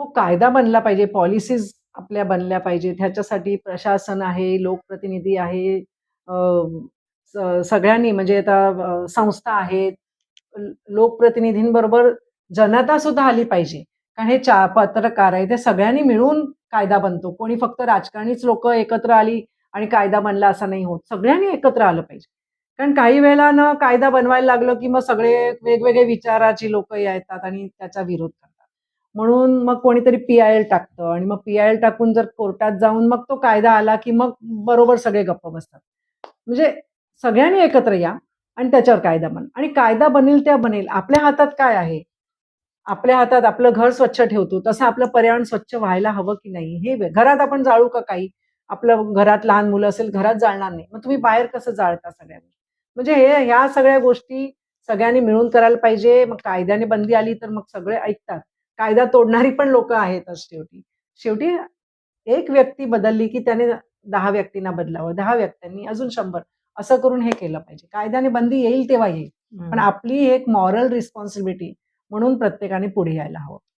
हो, कायदा बनला पाहिजे, पॉलिसीज आपल्या बनल्या पाहिजेत. ह्याच्यासाठी प्रशासन आहे, लोकप्रतिनिधी आहे, अ, सगळ्यांनी म्हणजे आता अ, संस्था आहेत, लोकप्रतिनिधींबरोबर जनता सुद्धा आली पाहिजे. कारण हे चा पत्रकार आहे ते सगळ्यांनी मिळून कायदा बनतो. कोणी फक्त राजकारणीच लोक एकत्र आली आणि कायदा बनला असं नाही होत. सगळ्यांनी एकत्र आलं पाहिजे. कारण काही वेळेला ना कायदा बनवायला लागलं, की मग सगळे वेगवेगळे विचाराची लोकं येतात आणि त्याचा विरोध करतात. म्हणून मग कोणीतरी पी-आय-एल टाकतं आणि मग पी-आय-एल टाकून जर कोर्टात जाऊन मग तो कायदा आला, की मग बरोबर सगळे गप्प बसतात. म्हणजे सगळ्यांनी एकत्र या आणि त्याच्यावर कायदा बन आणि कायदा बनेल त्या बनेल. आपल्या हातात काय आहे? आपल्या हातात आपलं घर स्वच्छ ठेवतो, तसं आपलं पर्यावरण स्वच्छ व्हायला हवं की नाही हे घरात आपण जाळू का काही? आपलं घरात लहान मुलं असेल, घरात जाळणार नाही. मग तुम्ही बाहेर कसं जाळता सगळ्या म्हणजे हे ह्या सगळ्या गोष्टी सगळ्यांनी मिळून करायला पाहिजे. मग कायद्याने बंदी आली, तर मग सगळे ऐकतात. कायदा तोडणारी पण लोकं आहेतच शेवटी. शेवटी एक व्यक्ती बदलली, की त्याने 10 व्यक्तींना बदलावं, 10 व्यक्तींनी अजून 100 असं करून हे केलं पाहिजे. कायद्याने बंदी येईल तेव्हा येईल. पण. आपली एक मॉरल रिस्पॉन्सिबिलिटी म्हणून प्रत्येकाने पुढे यायला हवं.